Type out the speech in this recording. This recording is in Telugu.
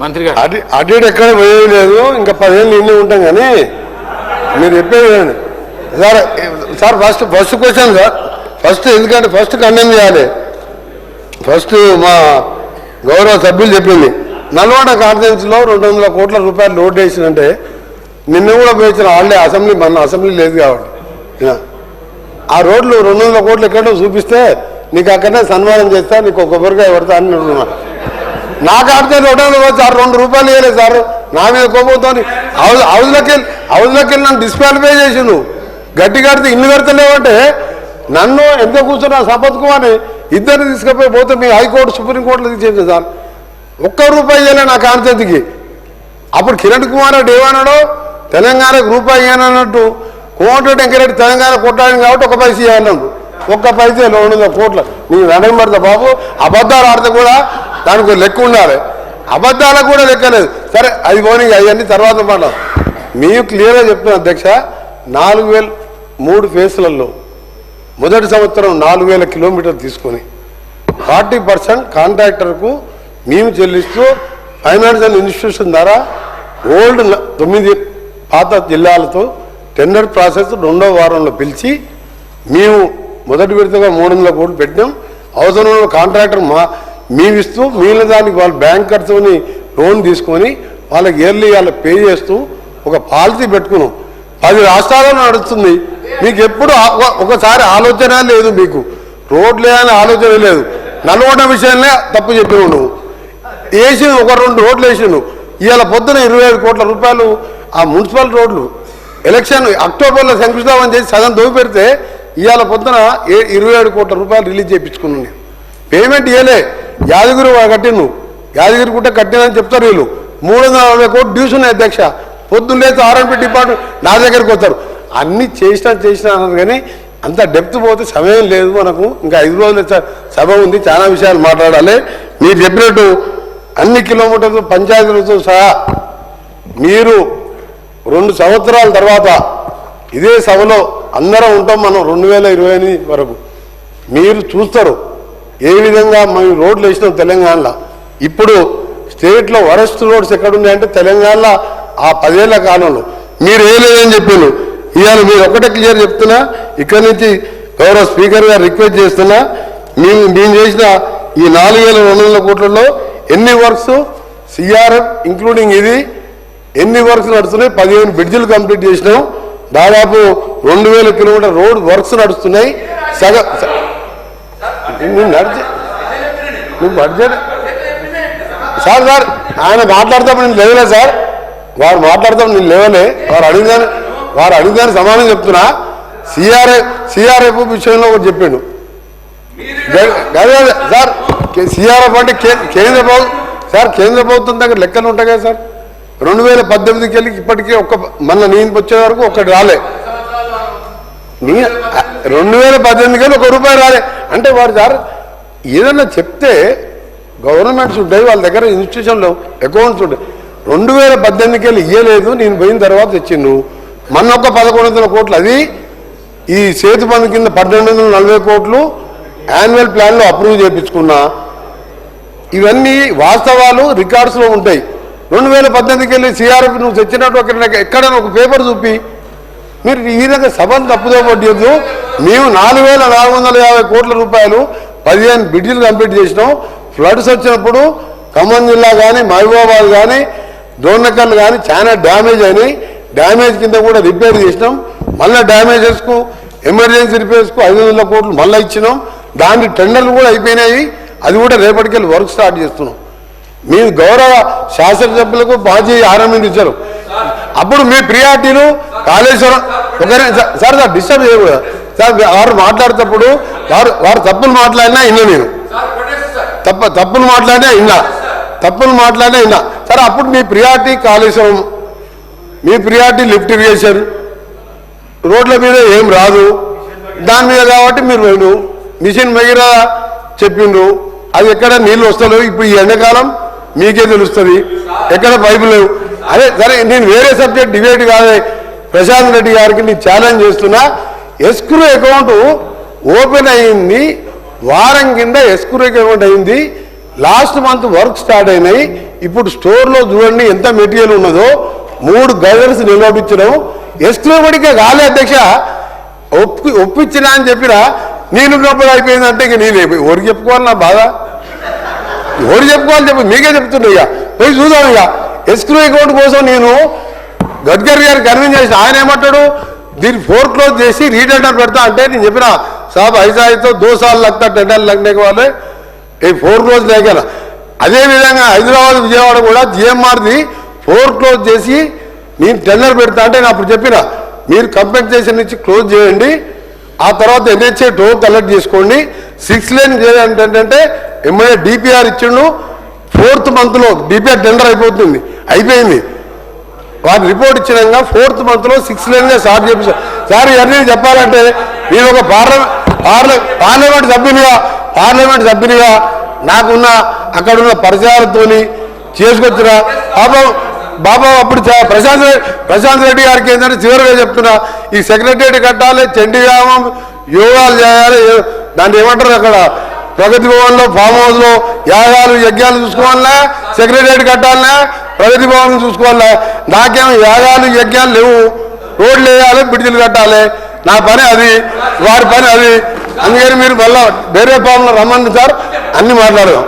మంత్రి గారు. అటు అటు ఎక్కడ పోయేది లేదు. ఇంకా పదిహేను నిన్నే ఉంటాం కానీ మీరు చెప్పేది sir sir first first question sir. First ఎందుకంటే ఫస్ట్ కండెమ్ చేయాలి. ఫస్ట్ మా గౌరవ సభ్యులు చెప్పింది. నల్గొండ కాన్ఫరెన్స్లో రెండు వందల కోట్ల రూపాయలు లోడ్ వేసినంటే నిన్న కూడా పోయించిన వాళ్ళే అసెంబ్లీ మన అసెంబ్లీ లేదు కాబట్టి. ఆ రోడ్లు రెండు వందల కోట్లు ఎక్కడో చూపిస్తే నీకు అక్కడనే సన్మానం చేస్తా నీకు ఒక కొబ్బరికాయ పడతా అని అంటున్నా. నాకు ఆడితే రెండు వందలు సార్ రెండు రూపాయలు వేయలేదు సార్. నా మీద కోపంతో హౌస్ హౌస్లోకి వెళ్ళి హౌస్లోకి వెళ్ళి నన్ను డిస్క్వాలిఫై చేసి నువ్వు గట్టి కడితే ఇల్లు కడతలేవంటే నన్ను ఎంత కూర్చున్నా సంపత్ అని ఇద్దరిని తీసుకుపోయి పోతే మీ హైకోర్టు సుప్రీంకోర్టులో తీసేది సార్. ఒక్క రూపాయి ఇవ్వలే నా కాన్సెప్ట్కి అప్పుడు కిరణ్ కుమార్ రెడ్డి ఏమన్నాడు? తెలంగాణకు రూపాయి ఇవ్వనన్నట్టు. కోమటిరెడ్డి వెంకరెడ్డి తెలంగాణ కొట్టాడు కాబట్టి ఒక పైసా ఇవ్వాలన్నాడు ఒక్క పైసే రెండు వందల కోట్ల. నీ వెనక పడతా బాబు అబద్ధాలు ఆడితే కూడా దానికి ఒక లెక్క ఉండాలి. అబద్ధాలకు కూడా లెక్కలేదు సరే అది పోనీ అవన్నీ తర్వాత మాట మీకు క్లియర్గా చెప్తున్నా అధ్యక్ష నాలుగు వేలు మూడు ఫేసులలో మొదటి సంవత్సరం నాలుగు వేల కిలోమీటర్లు తీసుకొని ఫార్టీ పర్సెంట్ కాంట్రాక్టర్కు మేము చెల్లిస్తూ ఫైనాన్షియల్ ఇన్స్టిట్యూషన్ ద్వారా ఓల్డ్ తొమ్మిది పాత జిల్లాలతో టెండర్ ప్రాసెస్ రెండో వారంలో పిలిచి మేము మొదటి విడతగా మూడు వందల కోట్లు పెట్టినాం. అవసరంలో కాంట్రాక్టర్ మా మేము ఇస్తూ మిగిలిన దానికి వాళ్ళు బ్యాంకర్తోని లోన్ తీసుకొని వాళ్ళకి ఇయర్లీ వాళ్ళకి పే చేస్తూ ఒక పాలసీ పెట్టుకున్నాం. పది రాష్ట్రాలలో నడుస్తుంది. మీకు ఎప్పుడు ఒకసారి ఆలోచన లేదు మీకు. రోడ్లే అని ఆలోచన లేదు. నల్గొండ విషయంలో తప్పు చెప్పినావు నువ్వు. వేసి ఒక రెండు రోడ్లు వేసిండు. ఇవాళ పొద్దున ఇరవై కోట్ల రూపాయలు ఆ మున్సిపల్ రోడ్లు. ఎలక్షన్ అక్టోబర్లో శంకుస్థాపన చేసి సగం దోవి పెడితే ఇవాళ పొద్దున ఇరవై ఏడు కోట్ల రూపాయలు రిలీజ్ చేయించుకున్నాను నేను. పేమెంట్ ఇవ్వలే. యాదగిరి కట్టిను యాదగిరి గుట్ట కట్టినని చెప్తారు వీళ్ళు. మూడు వందల నలభై కోట్లు డ్యూస్ ఉన్నాయి అధ్యక్ష. పొద్దున్న లేదు ఆర్ఎంపీ డిపార్ట్మెంట్ నా దగ్గరికి వస్తారు. అన్ని చేసినా చేసినా అన్నారు కానీ అంత డెప్త్ పోతే సమయం లేదు మనకు. ఇంకా ఐదు రోజుల సభ ఉంది చాలా విషయాలు మాట్లాడాలి. మీరు చెప్పినట్టు అన్ని కిలోమీటర్లు పంచాయతీలతో సహా మీరు రెండు సంవత్సరాల తర్వాత ఇదే సభలో అందరం ఉంటాం మనం రెండు వేల ఇరవై వరకు. మీరు చూస్తారు. ఏ విధంగా మేము రోడ్లు వేసినాం తెలంగాణలో? ఇప్పుడు స్టేట్లో వరస్ట్ రోడ్స్ ఎక్కడున్నాయంటే తెలంగాణలో ఆ పదేళ్ళ కాలంలో. మీరు ఏ చెప్పాను ఇవాళ మీరు ఒకటే క్లియర్ చెప్తున్నా ఇక్కడి నుంచి గౌరవ స్పీకర్ గారు రిక్వెస్ట్ చేస్తున్నా మేము మేము చేసిన ఈ నాలుగు వేల రెండు వందల కోట్లలో ఎన్ని వర్క్స్ సిఆర్ఎఫ్ ఇంక్లూడింగ్ ఇది ఎన్ని వర్క్స్ నడుస్తున్నాయి? పదిహేను బ్రిడ్జిలు కంప్లీట్ చేసినాం. దాదాపు రెండు వేల కిలోమీటర్ రోడ్ వర్క్స్ నడుస్తున్నాయి. సగ స- నువ్వు నడిచి నువ్వు బడ్జెట్ సార్ సార్ ఆయన మాట్లాడతాం నేను లేవలే సార్. వారు మాట్లాడతాం నేను లేవలే. వారు అడిగాను వారు అడిగాను సమానం చెప్తున్నా. సిఆర్ఏ సిఆర్ఎఫ్ విషయంలో ఒకటి చెప్పిండు. సార్ సిఆర్ఎఫ్ అంటే కేంద్ర ప్రభుత్వం సార్ కేంద్ర ప్రభుత్వం దగ్గర లెక్కలు ఉంటాయి కదా సార్. రెండు వేల పద్దెనిమిదికి వెళ్ళి ఇప్పటికీ ఒక్క మన నేను వచ్చే వరకు ఒక్కటి రాలే. నీ రెండు వేల పద్దెనిమిది వెళ్ళి ఒక రూపాయి రాలే. అంటే వారు సార్ ఏదన్నా చెప్తే గవర్నమెంట్స్ ఉంటాయి వాళ్ళ దగ్గర ఇన్స్టిట్యూషన్లో అకౌంట్స్ ఉంటాయి. రెండు వేల పద్దెనిమిదికి వెళ్ళి ఇయ్యలేదు నేను పోయిన తర్వాత తెచ్చిండు. మన ఒక పదకొండు వందల కోట్లు అది ఈ సేతు పని కింద పన్నెండు వందల నలభై కోట్లు యాన్యువల్ ప్లాన్లో అప్రూవ్ చేయించుకున్నా. ఇవన్నీ వాస్తవాలు రికార్డ్స్లో ఉంటాయి. రెండు వేల పద్దెనిమిదికి వెళ్ళి సిఆర్ఎఫ్ నువ్వు తెచ్చినట్టు ఒక ఎక్కడైనా ఒక పేపర్ చూపి మీరు ఈ విధంగా సభను తప్పుదో పట్టద్దు మేము నాలుగు వేల నాలుగు వందల యాభై కోట్ల రూపాయలు పదిహేను బిడ్డలు కంప్లీట్ చేసినాం. ఫ్లడ్స్ వచ్చినప్పుడు ఖమ్మం జిల్లా కానీ మహబూబాబాద్ కానీ డోర్నకల్ కానీ చాలా డ్యామేజ్ అయినాయి. డ్యామేజ్ కింద కూడా రిపేర్ చేసినాం. మళ్ళీ డ్యామేజెస్కు ఎమర్జెన్సీ రిపేర్స్కు ఐదు వందల కోట్లు మళ్ళీ ఇచ్చినాం. దాని టెండర్లు కూడా అయిపోయినాయి. అది కూడా రేపటికెళ్ళి వర్క్ స్టార్ట్ చేస్తున్నాం. మీరు గౌరవ శాసనసభ్యులకు మాజీ ఆరంభించారు. అప్పుడు మీ ప్రియారిటీలు కాళేశ్వరం. ఒకరే సార్ సార్ డిస్టర్బ్ చేయకూడదు. సార్ వారు మాట్లాడేటప్పుడు వారు వారు తప్పులు మాట్లాడినా ఇన్నా నేను. తప్ప తప్పులు మాట్లాడినా ఇన్నా. తప్పులు మాట్లాడినా ఇన్నా. సరే అప్పుడు మీ ప్రియారిటీ కాళేశ్వరం. మీ ప్రియారిటీ లిఫ్ట్ ఇరిగేషన్ రోడ్ల మీద ఏం రాదు. దాని మీద కాబట్టి మీరు పోయిను మిషన్ మగిర చెప్పిండ్రు. అది ఎక్కడ నీళ్ళు వస్తలేవు. ఇప్పుడు ఈ ఎండాకాలం మీకే తెలుస్తుంది. ఎక్కడ పైపు లేవు. అదే సరే నేను వేరే సబ్జెక్ట్ డిబేట్ కాదే. ప్రశాంత్ రెడ్డి గారికి నేను ఛాలెంజ్ చేస్తున్నా. ఎస్క్రూ అకౌంట్ ఓపెన్ అయింది. వారం కింద ఎస్క్రూ అకౌంట్ అయింది. లాస్ట్ మంత్ వర్క్ స్టార్ట్ అయినాయి. ఇప్పుడు స్టోర్లో చూడండి ఎంత మెటీరియల్ ఉన్నదో. మూడు గజల్స్ నిలబడించడం ఎస్క్లూబడిగా కాలే అధ్యక్ష. ఒప్పి ఒప్పించినా అని చెప్పినా నేను ఉన్నప్పుడు అయిపోయిందంటే ఇక నేను ఎవరు చెప్పుకోవాలి నా బాధ? ఎవరు చెప్పుకోవాలి చెప్పు మీకే చెప్తున్నా ఇక. పోయి చూద్దాం ఇక. ఎస్క్రూ అకౌంట్ కోసం నేను గడ్కరీ గారు కన్విన్స్ చేసిన ఆయన ఏమంటాడు? దీన్ని ఫోర్ క్లోజ్ చేసి రీటెండర్ పెడతా అంటే నేను చెప్పిన సాబ్ ఐజాయితో దో సార్లు లగ్తా టెండర్ లగ్నే వాళ్ళే ఈ ఫోర్ క్లోజ్ లేకనా అదేవిధంగా హైదరాబాద్ విజయవాడ కూడా జిఎంఆర్ది ఫోర్ క్లోజ్ చేసి నేను టెండర్ పెడతా అంటే నేను అప్పుడు చెప్పిన మీరు కంపెన్సేషన్ ఇచ్చి క్లోజ్ చేయండి ఆ తర్వాత N H A toll collect చేసుకోండి. సిక్స్ లేన్ ఏంటంటే ఎమ్మెల్యే డిపిఆర్ ఇచ్చిండు ఫోర్త్ మంత్లో డిపిఆర్ టెండర్ అయిపోతుంది అయిపోయింది. వారి రిపోర్ట్ ఇచ్చినాక ఫోర్త్ మంత్లో సిక్స్ లేన్గా స్టార్ట్ చేపించారు సార్ ఇవన్నీ చెప్పాలంటే నేను ఒక పార్లమెంట్ పార్లమెంట్ పార్లమెంట్ సభ్యునిగా పార్లమెంట్ సభ్యునిగా నాకున్న అక్కడున్న పరిచయాలతోని చేసుకొచ్చిన పాపం బాబా అప్పుడు ప్రశాంత్ ప్రశాంత్ రెడ్డి గారికి ఏంటంటే చివరిగా చెప్తున్నా ఈ సెక్రటరీ కట్టాలి చండీగామం యోగాలు చేయాలి దాన్ని ఏమంటారు అక్కడ? ప్రగతి భవన్లో ఫామ్ హౌస్లో యాగాలు యజ్ఞాలు చూసుకోవాలనే సెక్రటరీ కట్టాలనే ప్రగతి భవన్ చూసుకోవాలా నాకేమో యాగాలు యజ్ఞాలు లేవు. రోడ్లు వేయాలి బిడ్డలు కట్టాలి. నా పని అది వారి పని అది. అందుకని మీరు మళ్ళీ వేరే ఫామ్లో రమ్మండి సార్ అన్ని మాట్లాడదాం.